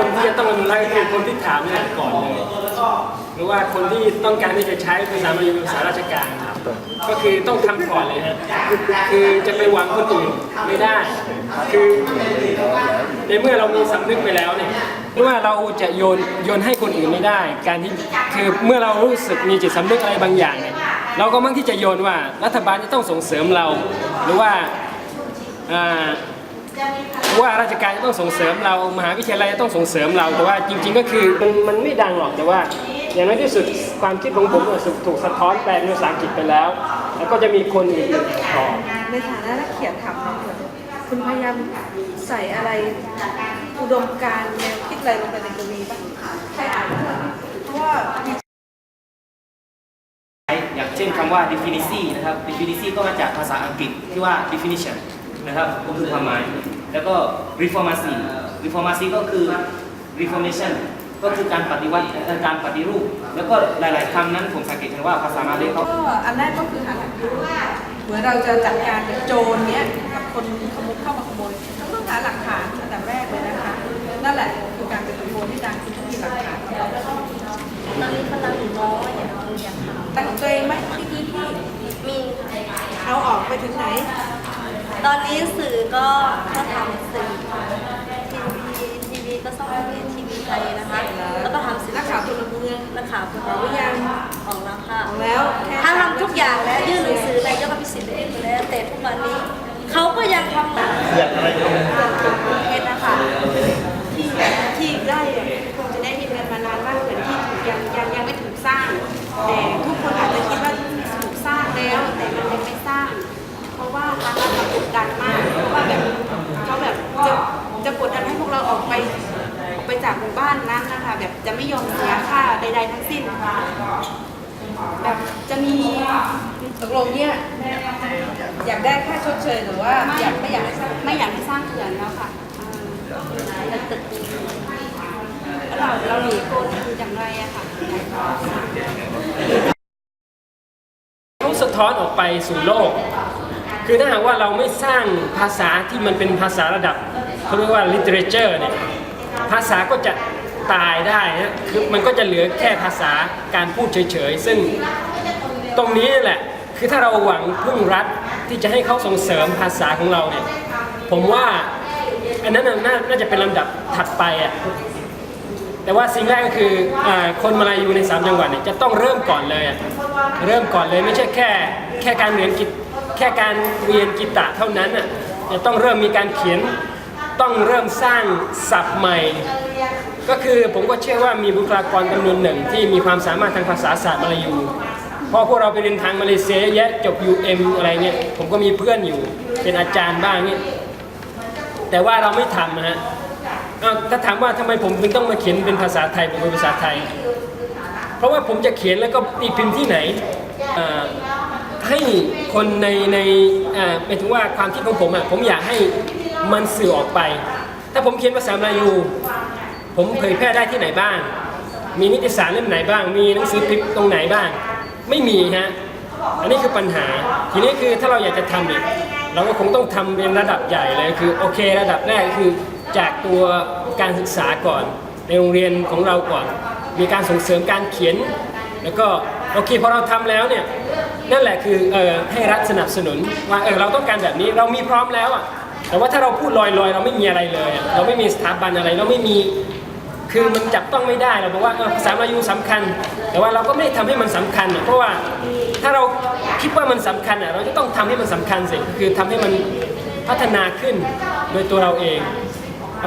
คนที่จะต้องอนุรักษ์คือคนที่ถามนี่แหละก่อนเลยหรือว่าคนที่ต้องการที่จะใช้ภาษามาลายูภาษาราชการก็คือต้องทำก่อนเลยฮะคือจะไปหวังคนอื่นไม่ได้ คือในเมื่อเรามีสำนึกไปแล้วเนี่ยหรือว่าเราจะโยนโยนให้คนอื่นไม่ได้ การที่คือเมื่อเรารู้สึกมีจิตสำนึกอะไรบางอย่างเนี่ยเราก็มักที่จะโยนว่ารัฐบาลจะต้องส่งเสริมเรา หรือว่าอ่า ว่าราชการจะต้องส่งเสริมเรา มหาวิทยาลัยจะต้องส่งเสริมเรา แต่ว่าจริง ๆ ก็คือมันมันไม่ดังหรอกแต่ว่า อย่างน้อยที่สุดความคิดของผมเนี่ยถูกสะท้อนแปลเป็นภาษาอังกฤษไปแล้ว แล้วก็จะมีคนอื่นๆต่อในฐานะนักเขียนถามหน่อยเถอะคุณพยายามใส่อะไรอุดมการณ์แนวคิดอะไรลงไปในกวีบ้างใครอ่านเพราะว่าอย่างเช่นคำว่า definition นะครับ definition ก็มาจากภาษาอังกฤษที่ว่า definition นะครับก็คือความหมาย แล้วก็ reformation reformation ก็คือ reformation ก็คือการปฏิวัติการปฏิรูป แล้วก็หลาย ๆคำนั้นผมสังเกตเห็นว่าภาษามาเลยเขาก็อันแรกก็คือหาหลักฐานเหมือนเราจะจัดการกับโจรเนี้ยกับคนขโมยเข้ามาขโมยเราต้องหาหลักฐานอันดับแรกเลยนะคะนั่นแหละคือการเป็นตัวที่การคือมีหลักฐานตอนนี้กำลังอยู่น้อยอย่างเราอยากทแต่ของตัวเองไหมที่พื้นที่ำมีค่ะเอาออกไปถึงไหน ตอนนี้สื่อก็ก็ทำสื่อทีวีทีวีก็ต้องเป็นทีวีไทยนะคะ แล้วก็ทำสื่อนักข่าวพลเมืองนักข่าวคนออกหรือยังออกแล้วค่ะออกแล้วแค่ถ้าทำทุกอย่างแล้วยื่นหนังสืออะไรก็มาพิสิทธิ์ไปเองไปแล้วแต่ทุกวันนี้เขาก็ยังทำหนังเพ ยอมเสียค่าใดๆทั้งสิ้นแบบจะมีตกลงเนี่ยอยากได้ค่าชดเชยหรือว่าอยากไม่อยากให้สร้างไม่อยากให้สร้างเขื่อนแล้วค่ะอ่าตึกแล้วเราเราหนีคนคืออย่างไรอะค่ะเขาสะท้อนออกไปสู่โลก คือถ้าหากว่าเราไม่สร้างภาษาที่มันเป็นภาษาระดับเขาเรียกว่า literature เนี่ยภาษาก็จะ ตายได้นะคือมันก็จะเหลือแค่ภาษาการพูดเฉยๆ ซึ่งตรงนี้แหละ คือถ้าเราหวังพึ่งรัฐที่จะให้เขาส่งเสริมภาษาของเราเนี่ย ผมว่าอันนั้นน่านาจะเป็นลำดับถัดไปอะ แต่ว่าสิ่งแรกก็คืออคนมาลายูในสามจังหวัดเนี่ยจะต้องเริ่มก่อนเลยอะเริ่มก่อนเลยไม่ใช่แค่แค่การเรียนกิตแค่การเรียนกีตะเท่านั้นอะ จะต้องเริ่มมีการเขียน ต้องเริ่มสร้างศัพท์ใหม่ ก็คือผมก็เชื่อว่ามีบุคลากรจำนวนหนึ่งที่มีความสามารถทางภาษาศาสตร์มาลายูเพราะพวกเราไปเรียนทางมาเลเซียเยอะแยะจบ UM อะไรเงี้ยผมก็มีเพื่อนอยู่เป็นอาจารย์บ้างเนี่ยแต่ว่าเราไม่ทำนะฮะถ้าถามว่าทำไมผมถึงต้องมาเขียนเป็นภาษาไทยผมเป็นภาษาไทย เพราะว่าผมจะเขียนแล้วก็ตีพิมพ์ที่ไหนให้คนในในเอ่อหมายถึงว่าความคิดของผมอะผมอยากให้มันสื่อออกไป ถ้าผมเขียนภาษามาลายู ผมเผยแพร่ได้ที่ไหนบ้าง มีนิตยสารเล่มไหนบ้าง มีหนังสือพิมพ์ตรงไหนบ้าง ไม่มีฮะ อันนี้คือปัญหา ทีนี้คือถ้าเราอยากจะทำอีกเราก็คงต้องทำเป็นระดับใหญ่เลย คือโอเค ระดับแรกคือจากตัวการศึกษาก่อน ในโรงเรียนของเราก่อน มีการส่งเสริมการเขียน แล้วก็โอเคพอเราทำแล้วเนี่ยนั่นแหละคือเออให้รัฐสนับสนุนว่าเออเราต้องการแบบนี้เรามีพร้อมแล้วอะแต่ว่าถ้าเราพูดลอยๆ เราไม่มีอะไรเลย เราไม่มีสถาบันอะไร เราไม่มี คือมันจับต้องไม่ได้เราบอกว่าภาษามายูสำคัญ แต่ว่าเราก็ไม่ได้ทำให้มันสำคัญเพราะว่าถ้าเราคิดว่ามันสำคัญอะเราจะต้องทำให้มันสำคัญสิคือทำให้มันพัฒนาขึ้นโดยตัวเราเอง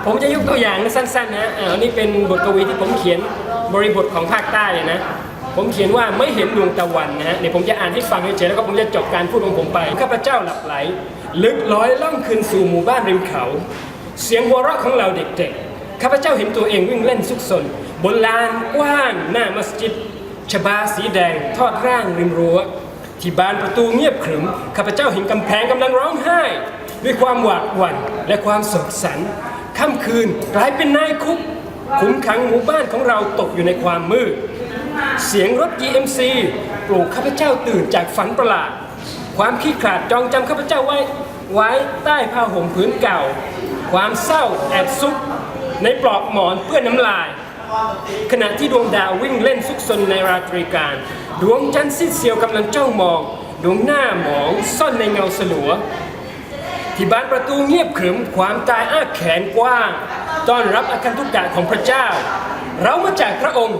ผมจะยกตัวอย่างสั้นๆนะอันนี้เป็นบทกวีที่ผมเขียนบริบทของภาคใต้เลยนะผมเขียนว่าไม่เห็นดวงตะวันนะฮะเดี๋ยวผมจะอ่านให้ฟังเฉยๆแล้วก็ผมจะจบการพูดของผมไปข้าพเจ้าหลับไหล ลึกลอยล่องคืนสู่หมู่บ้านริมเขา เสียงหัวเราะของเราเด็กๆ ข้าพเจ้าเห็นตัวเองวิ่งเล่นซุกซนบนลานกว้างหน้ามัสยิดชบาสีแดงทอดร่างริมรั้วที่บานประตูเงียบขรึมข้าพเจ้าเห็นกำแพงกำลังร้องไห้ ด้วยความหวาดหวั่นและความโศกสันค่ำคืนกลายเป็นนายคุกขุมขังหมู่บ้านของเราตกอยู่ในความมืด เสียงรถ GMC ปลุกข้าพเจ้าตื่นจากฝันประหลาด ความขี้ขลาดจองจำข้าพเจ้าไว้ ไว้ใต้ผ้าห่มผืนเก่า ความเศร้าแอบซุก ในปลอกหมอนเปื้อนน้ำลาย ขณะที่ดวงดาววิ่งเล่นซุกซนในราตรีการ ดวงจันทร์ซีดเซียวกำลังจ้องมอง ดวงหน้าหมองซ่อนในเงาสลัว ที่บานประตูเงียบขรึมความตายอ้าแขนกว้างต้อนรับอาการทุกกะของพระเจ้า เรามาจากพระองค์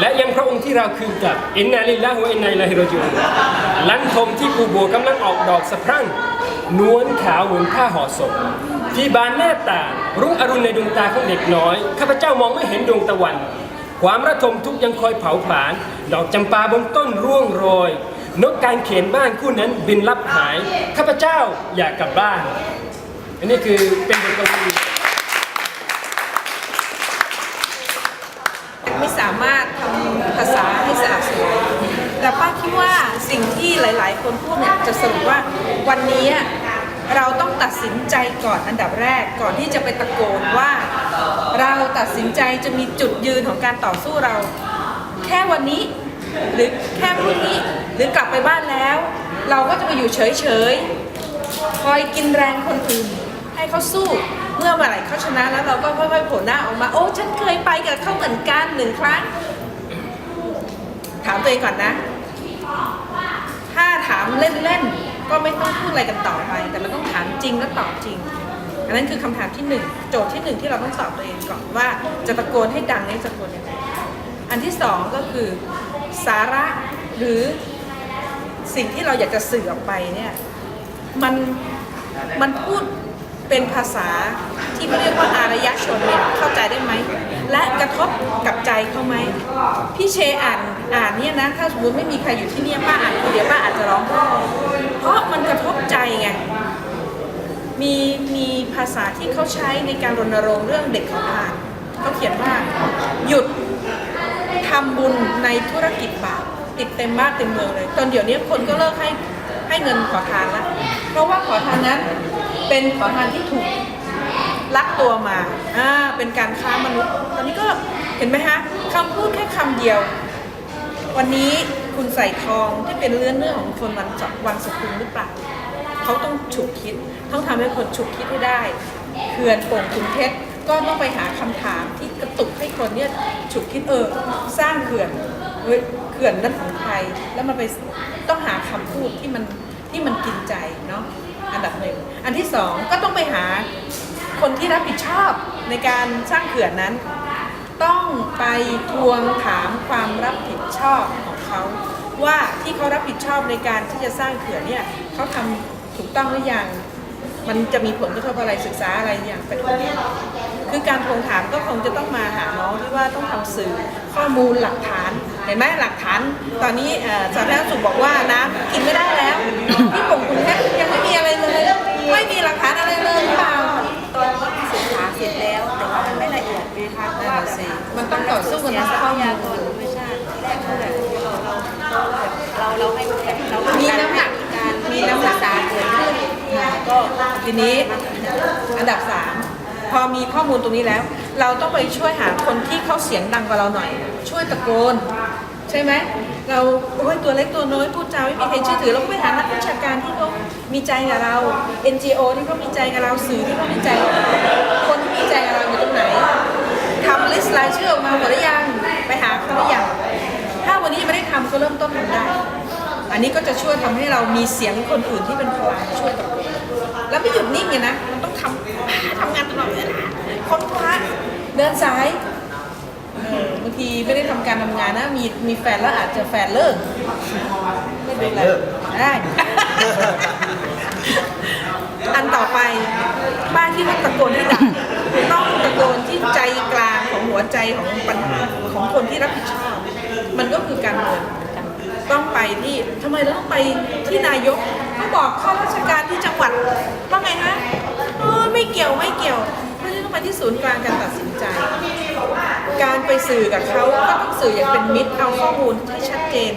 และยังพระองค์ที่เราคืนกลับอินนาลิลลาฮุวะอินนาอิลาฮิรอจิอูนลันทมที่กูโบกำลังออกดอกสะพรั่ง นวลขาวเหมือนผ้าห่อศพที่บานหน้าต่างรุ่งอรุณในดวงตาของเด็กน้อย ข้าพเจ้ามองไม่เห็นดวงตะวัน ความระทมทุกยังคอยเผาผลาญดอกจำปาบนต้นร่วงโรย นกการเขียนบ้านคู่นั้นบินลับหาย ข้าพเจ้าอยากกลับบ้าน อันนี้คือเป็นบทกวีไม่สามารถทำภาษาให้สะอาดสวยแต่ป้าคิดว่าสิ่งที่หลาย ๆ คนพูดเนี่ยจะสรุปว่าวันนี้ เราต้องตัดสินใจก่อนอันดับแรกก่อนที่จะไปตะโกนว่า เราตัดสินใจจะมีจุดยืนของการต่อสู้เรา แค่วันนี้ หรือแค่พรุ่งนี้หรือกลับไปบ้านแล้ว เราก็จะมาอยู่เฉยๆคอยกินแรงคนอื่นให้เขาสู้เมื่อเมื่อไหร่เขาชนะแล้วเราก็ค่อยๆโผล่หน้าออกมา โอ้ฉันเคยไปกับเขาเหมือนกันหนึ่งครั้ง ถามตัวเองก่อนนะ ถ้าถามเล่นๆ ก็ไม่ต้องพูดอะไรกันต่อไป แต่มันต้องถามจริงและตอบจริง อันนั้นคือคำถามที่หนึ่งโจทย์ที่หนึ่งที่เราต้องตอบตัวเองก่อนว่าจะตะโกนให้ดังนี้ตะโกนยังไงอันที่สองก็คือสาระหรือสิ่งที่เราอยากจะสื่อออกไปเนี่ยมันมันพูด เป็นภาษาที่เขาเรียกว่าอารยชนเนี่ยเข้าใจได้ไหม และกระทบกับใจเขาไหม พี่เชอ่านอ่านเนี่ยนะ ถ้าสมมติไม่มีใครอยู่ที่เนี่ยป้าอ่านคนเดียวป้าอาจจะร้องไห้เพราะมันกระทบใจไงมีมีภาษาที่เขาใช้ในการรณรงค์เรื่องเด็กขอทานเขาเขียนว่า หยุดทำบุญในธุรกิจบาปติดเต็มบ้านเต็มเมืองเลย ตอนเดี๋ยวนี้คนก็เลิกให้ให้เงินขอทานล้วเพราะว่าขอทานนั้น เป็นขอทานที่ถูกลักตัวมาอ่าเป็นการค้ามนุษย์ ตอนนี้ก็เห็นไหมฮะคำพูดแค่คำเดียว วันนี้คุณใส่ทองที่เป็นเรื่องเรื่องของคนวันสวันสกุลหรือเปล่าเขาต้องฉุกคิด ต้องทำให้คนฉุกคิดให้ได้เขื่อนโป่งขุนเพชรก็ต้องไปหาคำถามที่กระตุกให้คนเนี่ยฉุกคิดเออ สร้างเขื่อนเฮ้ยเขื่อนนั้นของใครแล้วมันไปต้องหาคำพูดที่มันที่มันกินใจเนาะ อันดับหนึ่ง อันที่สองก็ต้องไปหาคนที่รับผิดชอบในการสร้างเขื่อนนั้น ต้องไปทวงถามความรับผิดชอบของเขาว่าที่เขารับผิดชอบในการที่จะสร้างเขื่อนเนี่ยเขาทำถูกต้องหรือยังมันจะมีผลกระทบอะไรศึกษาอะไรอย่างเป็นคือการทวงถามก็คงจะต้องมาหาน้องที่ว่าต้องทำสื่อข้อมูลหลักฐานเห็นไหมหลักฐาน ตอนนี้สาธารณสุขบอกว่าน้ำกินไม่ได้แล้วที่ผมคุณแค่ยัง เพราะว่าแบบมันต้องต่อสู้กันเสียมาทรัข้อพมูยาลกรธรรมชาติที่แรกก็แบบเราเราเราให้แบบเรามีน้ำหนักการมีน้ำหนักศึษาเกิดขึ้นก็ทีนี้อันดับสามพอมีข้อมูลตรงนี้แล้ว เราต้องไปช่วยหาคนที่เขาเสียงดังกว่าเราหน่อย ช่วยตะโกน ใช่ไหมเราโอ้ยตัวเล็กตัวน้อยพูดจาไม่มีใครเชื่อถือเราก็ไปหานักวิชาการที่เขามีใจกับเรา NGO ที่เขามีใจกับเราสื่อที่เขามีใจกับเรา ลิสต์รายชื่อออกมาหมดหรือยังไปหาเขาหรือยังถ้าวันนี้ยังไม่ได้ทำก็เริ่มต้นทำได้ อันนี้ก็จะช่วยทำให้เรามีเสียงคนอื่นที่เป็นพลังช่วยตะโกนแล้วไม่หยุดนิ่งไงนะมันต้องทำทำงานตลอดเวลาค้นคว้าเดินสายเออบางทีไม่ได้ทำการทำงานนะมีมีแฟนแล้วอาจจะแฟนเลิกไม่เป็นไรได้อันต่อไปบ้านที่ต้องตะโกนให้ดังต้องตะโกนที่ใจกลางของหั วใจของปัญหาของคนที่รับผิดชอบ มันก็คือการเมืองต้องไปที่ทำไมเราต้องไปที่นายกเขาบอกข้าราชการที่จังหวัดว่าไงฮะเออไม่เกี่ยวไม่เกี่ยวไม่ได้ต้องไปที่ศูนย์กลางการตัดสินใจ การไปสื่อกับเขาก็ต้องสื่ออย่างเป็นมิตรเอาข้อมูลที่ชัดเจน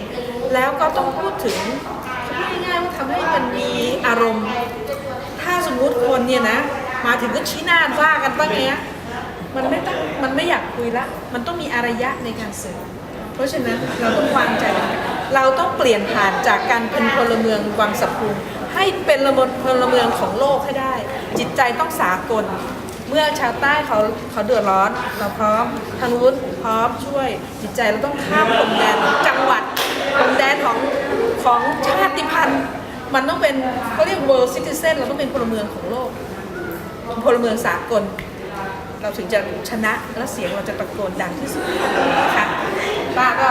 แล้วก็ต้องพูดถึงง่ายๆว่าทำให้มันมีอารมณ์ ถ้าสมมุติคนเนี่ยนะ มาถึงก็ชี้หน้าว่ากันบ้างเนี้ย มันไม่ต้องมันไม่อยากคุยละ มันต้องมีอารยะในการสื่อ เพราะฉะนั้นเราต้องวางใจ เราต้องเปลี่ยนผ่านจากการเป็นพลเมืองวังสะพุงให้เป็นระบบพลเมืองของโลกให้ได้ จิตใจต้องสากล เมื่อชาวใต้เขาเขาเดือดร้อน เราพร้อมทางนู้นพร้อมช่วย จิตใจเราต้องข้ามพรมแดนของจังหวัดพรมแดนของของชาติพันธุ์ มันต้องเป็นเขาเรียก world citizen เราต้องเป็นพลเมืองของโลกพลเมืองสากล เราถึงจะชนะและเสียงเราจะตะโกนดังที่สุดนะคะป้าก็